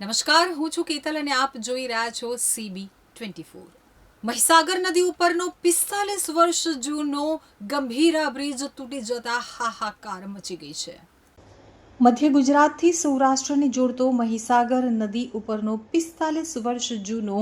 નમસ્કાર, હું છું કેતલ અને આપ જોઈ રહ્યા છો સીબી ટ્વેન્ટી ફોર મહીસાગર નદી ઉપરનો પિસ્તાલીસ વર્ષ જૂનો ગંભીરા બ્રિજ તૂટી જતા હાહાકાર મચી ગઈ છે. મધ્ય ગુજરાતથી સૌરાષ્ટ્રને જોડતો મહીસાગર નદી ઉપરનો પિસ્તાલીસ વર્ષ જૂનો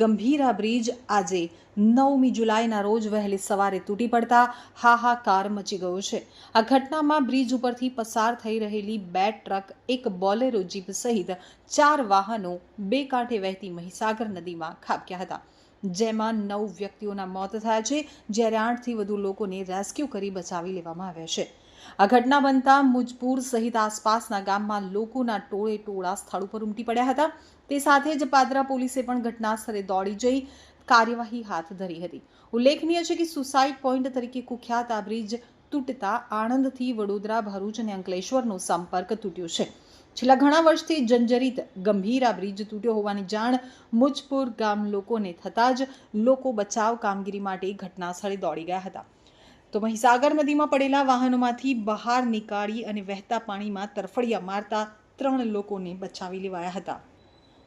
ગંભીરા બ્રિજ આજે નવમી જુલાઈના રોજ વહેલી સવારે તૂટી પડતા હાહાકાર મચી ગયો છે. આ ઘટનામાં બ્રિજ ઉપરથી પસાર થઈ રહેલી બે ટ્રક, એક બોલેરો જીપ સહિત ચાર વાહનો બે કાંઠે વહેતી મહીસાગર નદીમાં ખાબક્યા હતા. જેમાં નવ વ્યક્તિઓના મોત થયા છે, જ્યારે આઠથી વધુ લોકોને રેસ્ક્યુ કરી બચાવી લેવામાં આવ્યા છે. આ ઘટના બનતા મુજપુર સહિત આસપાસના ગામમાં લોકોના ટોળે ટોળા સ્થળ ઉપર ઉમટી પડ્યા હતા. તે સાથે જ પાદરા પોલીસે પણ ઘટના સ્થળે દોડી જઈ કાર્યવાહી હાથ ધરી હતી. ઉલ્લેખનીય છે કે સુસાઇડ પોઈન્ટ તરીકે કુખ્યાત આ બ્રિજ તૂટતા આણંદથી વડોદરા, ભરૂચ અને અંકલેશ્વરનો સંપર્ક તૂટ્યો છે. છેલ્લા ઘણા વર્ષથી જર્જરિત ગંભીર આ બ્રિજ તૂટ્યો હોવાની જાણ મુજપુર ગામ લોકોને થતાં જ લોકો બચાવ કામગીરી માટે ઘટના સ્થળે દોડી ગયા હતા. તો મહીસાગર નદીમાં પડેલા વાહનોમાંથી બહાર નીકાળી અને વહેતા પાણીમાં તરફડિયા મારતા ત્રણ લોકોને બચાવી લેવાયા હતા.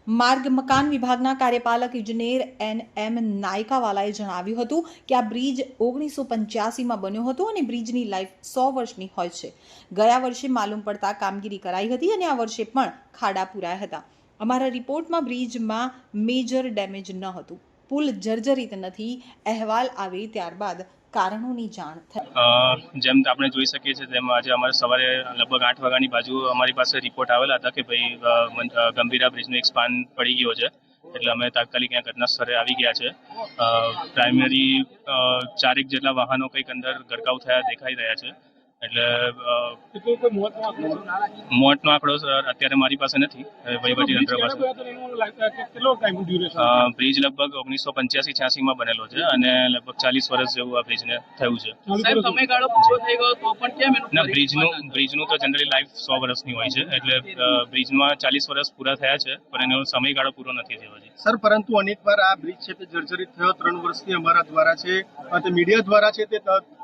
માર્ગ મકાન વિભાગના કાર્યપાલક ઇજનેર એન એમ નાયકાવાલાએ જણાવ્યું હતું કે આ બ્રિજ ઓગણીસો પંચ્યાસીમાં બન્યો હતો અને બ્રિજની લાઈફ સો વર્ષની હોય છે. ગયા વર્ષે માલુમ પડતા કામગીરી કરાઈ હતી અને આ વર્ષે પણ ખાડા પુરાયા હતા. અમારા રિપોર્ટમાં બ્રિજમાં મેજર ડેમેજ ન હતું. પુલ જર્જરિત નથી. અહેવાલ આવે ત્યારબાદ કારણોની જાણ થઈ. જેમ આપણે જોઈ શકીએ છીએ તેમ આજે અમારે સવારે લગભગ આઠ વાગ્યાની બાજુ અમારી પાસે રિપોર્ટ આવેલા હતા કે ભાઈ ગંભીરા બ્રિજનો એક સ્પાન પડી ગયો છે. એટલે અમે તાત્કાલિક અહીંયા ઘટના સ્થળે આવી ગયા છે. પ્રાઇમરી ચારેક જેટલા વાહનો કંઈક અંદર ગરકાવ થયા, દેખાઈ રહ્યા છે. એટલે મોટનો આંકડો? સર અત્યારે મારી પાસે નથી. વહીવટી તંત્ર પાસે. બ્રિજ લગભગ ઓગણીસો પંચ્યાસી છ્યાસીમાં બનેલો છે અને લગભગ ચાલીસ વર્ષ જેવું આ બ્રિજને થયું છે. સાહેબ સમયગાળો પૂરો થઈ ગયો તો પણ કેમ એનું ના બ્રિજનું બ્રિજનું તો જનરલી લાઈફ સો વર્ષની હોય છે. એટલે બ્રિજમાં ચાલીસ વર્ષ પૂરા થયા છે પણ એનો સમયગાળો પૂરો નથી થયો હજી. સર પરંતુ અનેકવાર આ બ્રિજ છે તે જર્જરિત થયો. ત્રણ વર્ષથી અમારા દ્વારા છે તે મીડિયા દ્વારા છે તે ત-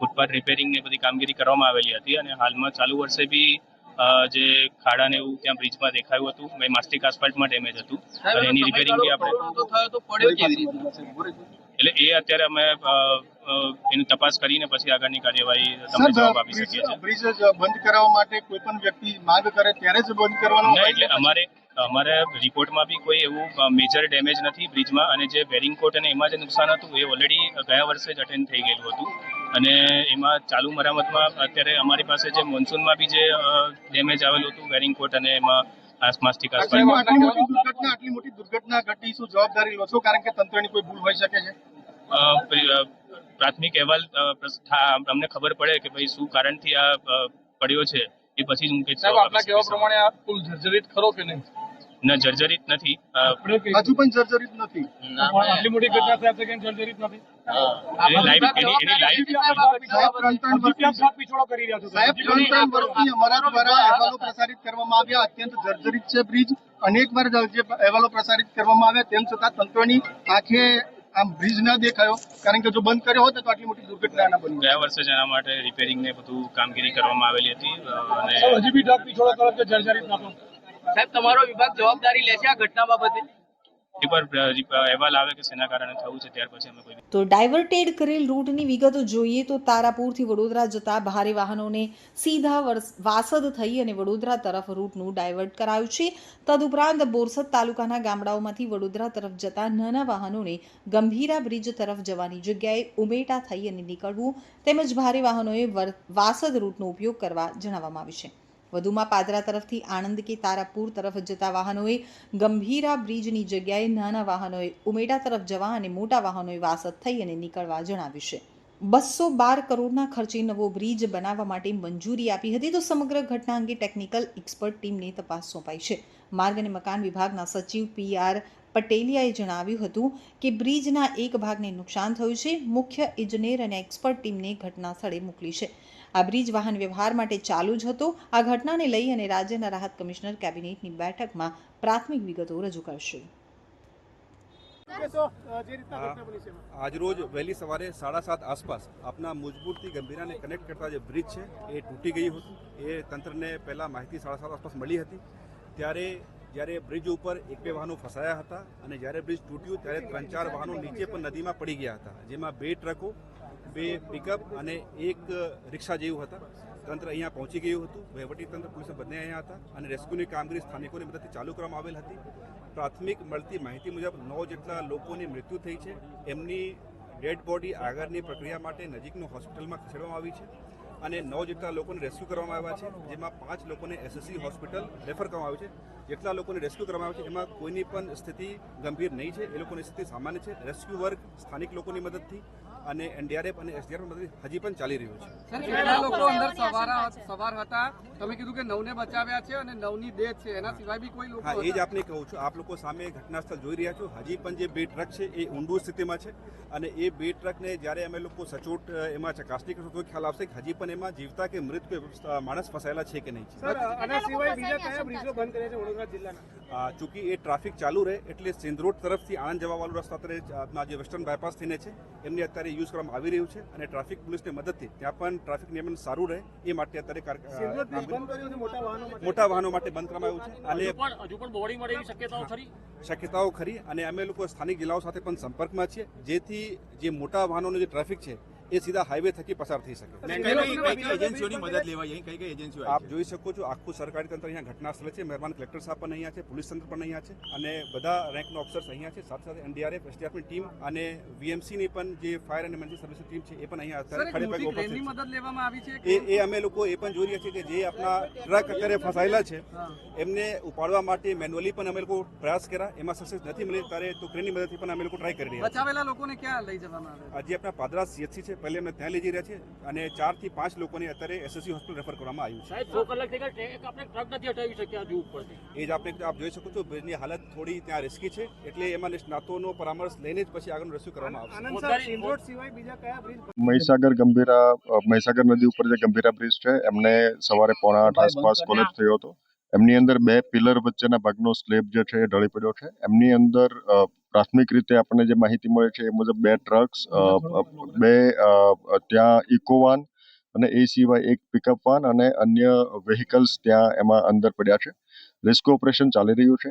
ફૂટપાથ રિપેરિંગ ને બધી કામગીરી કરવામાં આવેલી હતી અને હાલમાં ચાલુ વર્ષે બી જે ખાડા ને એવું ત્યાં બ્રિજમાં દેખાયું હતું ભાઈ માસ્ટિક આસ્ફાલ્ટમાં ડેમેજ હતું. અને એની રિપેરિંગ બી આપણે એટલે એ અત્યારે અમે એની તપાસ કરીને પછી આગળની કાર્યવાહી તમને જવાબ આપી શકીએ છીએ. બ્રિજ બંધ કરાવવા માટે કોઈ પણ વ્યક્તિ માંગ કરે ત્યારે જ બંધ કરવાનો એટલે અમારે અમારે રિપોર્ટમાં બી કોઈ એવું મેજર ડેમેજ નથી બ્રિજમાં અને જે બેરિંગ કોટ અને એમાં જે નુકસાન હતું એ ઓલરેડી ગયા વર્ષે જ અટેન્ડ થઈ ગયેલું હતું. અને એમાં ચાલુ મરામતમાં અત્યારે અમારી પાસે જે મોન્સૂનમાં બી જે ડેમેજ આવેલું હતું વેરિંગ કોટ અને એમાં આસમાસ્ટિક આટલી મોટી દુર્ઘટના આટલી મોટી દુર્ઘટના ઘટી શું જવાબદારી લો છો? કારણ કે તંત્રની કોઈ ભૂલ હોઈ શકે છે? પ્રાથમિક અહેવાલ થા- અમને ખબર પડે કે ભાઈ શું કારણથી આ પડ્યો છે એ પછી જ હું કહીશ સાહેબ આપના કહેવા પ્રમાણે આ પુલ જર્જરિત ખરો કે નહીં? ના જર્જરિત નથી. હજુ પણ જર્જરિત નથી. આટલી મોટી ઘટના જર્જરિત નથી. સાહેબ ત્રણ ત્રણ વર્ષથી પીછોડો કરી રહ્યા છો સાહેબ. ત્રણ ત્રણ વર્ષથી અમારા દ્વારા અહેવાલો પ્રસારિત કરવામાં આવ્યા. અત્યંત જર્જરિત છે બ્રિજ. અનેક વાર જે અહેવાલો પ્રસારિત કરવામાં આવ્યા. તેમ છતાં તંત્રની આંખે આમ બ્રિજ ના દેખાયો. કારણ કે જો બંધ કર્યો હોત તો આટલી મોટી દુર્ઘટના ના બની ગયા વર્ષે જેના એના માટે રિપેરિંગ ને બધું કામગીરી કરવામાં આવેલી હતી. અને હજી બી ઢાક પીછોડો કરો જર્જરિત ના તો સાહેબ તમારો વિભાગ જવાબદારી લેશે આ ઘટના બાબતે? અહેવાલ આવે કે શેના કારણે થયું છે ત્યાર પછી અમે કોઈ તો ડાયવર્ટેડ કરેલ રૂટની વિગતો જોઈએ તો તારાપુરથી વડોદરા જતા ભારે વાહનોને સીધા વાસદ થઈ અને વડોદરા તરફ રૂટનું ડાયવર્ટ કરાયું છે. તદુપરાંત બોરસદ તાલુકાના ગામડાઓમાંથી વડોદરા તરફ જતા નાના વાહનોને ગંભીરા બ્રિજ તરફ જવાની જગ્યાએ ઉમેટા થઈ અને નીકળવું તેમજ ભારે વાહનોએ વાસદ રૂટનો ઉપયોગ કરવા જણાવવામાં આવ્યું છે. વધુમાં પાદરા તરફથી આણંદ કે તારાપુર તરફ જતા વાહનોએ ગંભીરા બ્રિજની જગ્યાએ નાના વાહનોએ ઉમેડા તરફ જવા અને મોટા વાહનોએ વાસદ થઈ અને નીકળવા જણાવ્યું છે. બસો બાર કરોડના ખર્ચે નવો બ્રિજ બનાવવા માટે મંજૂરી આપી હતી તો સમગ્ર ઘટના અંગે ટેકનિકલ એક્સપર્ટ ટીમને તપાસ સોંપાઈ છે. માર્ગ અને મકાન વિભાગના સચિવ પી આર પટેલિયાએ જણાવ્યું હતું કે બ્રિજના એક ભાગને નુકસાન થયું છે. મુખ્ય ઇજનેર અને એક્સપર્ટ ટીમને ઘટના સ્થળે મોકલી છે. આ બ્રિજ વાહન વ્યવહાર માટે ચાલુ જ હતો. આ ઘટનાને લઈ અને રાજ્યના રાહત કમિશનર કેબિનેટની બેઠકમાં પ્રાથમિક વિગતો રજૂ કરશે. આજરોજ વહેલી સવારે સાડા સાત આસપાસ આપના મુજબૂરથી ગંભીરાને કનેક્ટ કરતા જે બ્રિજ છે એ તૂટી ગયું હતું. એ તંત્રને પહેલાં માહિતી સાડા સાત આસપાસ મળી હતી. ત્યારે જ્યારે બ્રિજ ઉપર એક બે વાહનો ફસાયા હતા અને જ્યારે બ્રિજ તૂટ્યું ત્યારે ત્રણ ચાર વાહનો નીચે પણ નદીમાં પડી ગયા હતા. જેમાં બે ટ્રકો બે પિકઅપ અને એક રિક્ષા જેવું હતા. તંત્ર અહીંયા પહોંચી ગયું હતું. વહીવટી તંત્ર, પોલીસ બંને અહીંયા હતા અને રેસ્ક્યુની કામગીરી સ્થાનિકોની મદદથી ચાલુ કરવામાં આવેલ હતી. પ્રાથમિક મળતી માહિતી મુજબ નવ જેટલા લોકોની મૃત્યુ થઈ છે. એમની ડેડ બોડી આગળની પ્રક્રિયા માટે નજીકનું હોસ્પિટલમાં ખસેડવામાં આવી છે અને નવ જેટલા લોકોને રેસ્ક્યુ કરવામાં આવ્યા છે, જેમાં પાંચ લોકોને એસએસસી હોસ્પિટલ રેફર કરવામાં આવ્યું છે. જેટલા લોકોને રેસ્ક્યુ કરવામાં આવે છે એમાં કોઈની પણ સ્થિતિ ગંભીર નહીં છે. એ લોકોની સ્થિતિ સામાન્ય છે. રેસ્ક્યુ વર્ક સ્થાનિક લોકોની મદદથી અને એનડીઆરએફ અને એસડીઆરએફ મદદથી હજી પણ ચાલી રહ્યું છે. કેટલા લોકો અંદર સવાર સવાર હતા. તમે કીધું કે નવને બચાવ્યા છે અને નવની ડેથ છે. એના સિવાય બી કોઈ લોકો હા એ જ? આપને કહું છું. આપ લોકો સામે ઘટના સ્થળ જોઈ રહ્યા છો. હજી પણ જે બે ટ્રક છે એ ઊંડું સ્થિતિમાં છે અને એ બે ટ્રકને જ્યારે અમે લોકો સચોટ એમાં ચકાસણી કરશું તો ખ્યાલ આવશે કે હજી પણ એમાં જીવતા કે મૃત માણસ ફસાયેલા છે કે નહીં સર આના સિવાય બીજા કયા બ્રિજો બંધ કર્યા છે વડોદરા જિલ્લાના? ચૂંકી એ ટ્રાફિક ચાલુ રહે એટલે સિંધ રોડ તરફથી આણંદ જવાવાળું રસ્તા અત્યારે જે વેસ્ટર્ન બાયપાસ થઈને છે એમને અત્યારે યુઝ કરવામાં આવી રહ્યું છે અને ટ્રાફિક પોલીસની મદદથી ત્યાં પણ ટ્રાફિક નિયમન સારું રહે એ માટે અત્યારે મોટા વાહનો માટે? મોટા વાહનો માટે બંધ કરવામાં આવ્યું છે. અને હજુ પણ બોડી મળે શક્યતાઓ ખરી? શક્યતાઓ ખરી અને અમે લોકો સ્થાનિક જિલ્લાઓ સાથે પણ સંપર્કમાં છીએ. જેથી જે મોટા વાહનોનો જે ટ્રાફિક છે એ સીધા હાઈવે થકી પસાર થઈ શકે. એજન્સીઓની મદદ લેવાય કઈ કઈ એજન્સીઓ આપ જોઈ શકો છો આખું સરકારી તંત્ર અહીંયા ઘટના સ્થળે છે. મહેરબાન કલેક્ટર સાહેબ પણ અહીંયા છે પોલીસ તંત્ર પણ અહીંયા છે અને બધા રેન્કના ઓફિસર્સ અહીંયા છે. સાથે સાથે એનડીઆરએફ એસડીઆરએફની ટીમ અને વીએમસીની પણ જે ફાયર અને એમરજન્સી સર્વિસ ટીમ છે એ પણ અહીંયા અત્યારે એક ખડે પગે ઉપસ્થિત છે. મદદ લેવામાં આવી છે એ એ અમે લોકો એ પણ જોઈ રહ્યા છીએ કે જે આપણા ટ્રક અત્યારે ફસાયેલા છે એમને ઉપાડવા માટે મેન્યુઅલી પણ અમે લોકો પ્રયાસ કર્યા. એમાં સક્સેસ નથી મળી ત્યારે તો ક્રેનની મદદથી પણ અમે લોકો ટ્રાય કરી રહ્યા છીએ. બચાવેલા લોકોને ક્યાં લઈ જવાના આજે આપણા પાદરા સીએચસી છે પહેલે અમે ત્યાં લઈ જઈ રહ્યા છીએ અને ચારથી પાંચ લોકોને અત્યારે એસએસસી હોસ્પિટલ રેફર કરવામાં આવ્યું છે. સાહેબ સો કલાક થઈ ગયા ટ્રેક આપણે ટ્રક નથી હટાવી શક્યા હજુ ઉપરથી? એ જ આપણે આપ જોઈ શકો છો બ્રિજની હાલત થોડી ત્યાં રિસ્કી છે એટલે એમાં નિષ્ણાતોનો પરામર્શ લઈને જ પછી આગળનું રસ્યુ કરવામાં આવશે. આનંદ સર સિંધવડ સિવાય બીજા કયા બ્રિજ મહીસાગર ગંભીરા મહીસાગર નદી ઉપર જે ગંભીરા બ્રિજ છે એમને સવારે પોણા આઠ આસપાસ કોલેજ થયો હતો. એમની અંદર બે પિલર વચ્ચેના ભાગનો સ્લેબ જે છે એ ઢળી પડ્યો છે. એમની અંદર પ્રાથમિક રીતે આપણને જે માહિતી મળે છે એ મુજબ બે ટ્રક્સ બે ત્યાં ઇકોવાન અને એ સિવાય એક પિકઅપ વાન અને અન્ય વેહિકલ્સ ત્યાં એમાં અંદર પડ્યા છે. રેસ્ક્યુ ઓપરેશન ચાલી રહ્યું છે.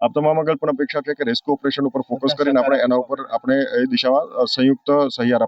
આપ તમામ આગળ પણ અપેક્ષા છે કે રેસ્ક્યુ ઓપરેશન ઉપર ફોકસ કરીને આપણે એના ઉપર આપણે એ દિશામાં સંયુક્ત સહિયાર